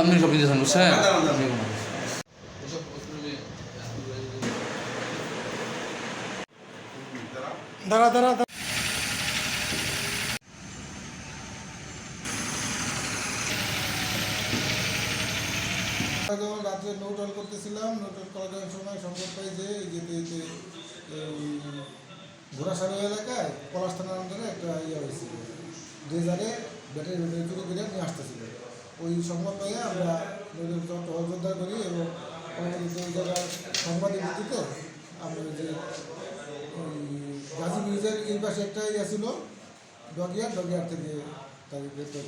আপনি সব দিয়েছেন বুঝছেন দাঁড়া দাঁড়া। যখন রাত্রে নোটল করতেছিলাম নোটল করার সময় সংবাদ পাই যে যেতে যেতে এই এলাকায় পলাশ থানার আন্ডারে একটা ইয়ে হয়েছিল ড্রেজারে ব্যাটারি ব্যাটারি চুরি করে নিয়ে আসতেছিল ওই সংবাদ পাইয়ে আমরা টহলদার করি এবং ওই জায়গায় সংবাদের ভিত্তিতে আমরা যে গাজী ব্রিজের এই পাশে একটা ইয়ে ছিল, ডগিয়ার ডগিয়ার থেকে তাকে গ্রেপ্তার।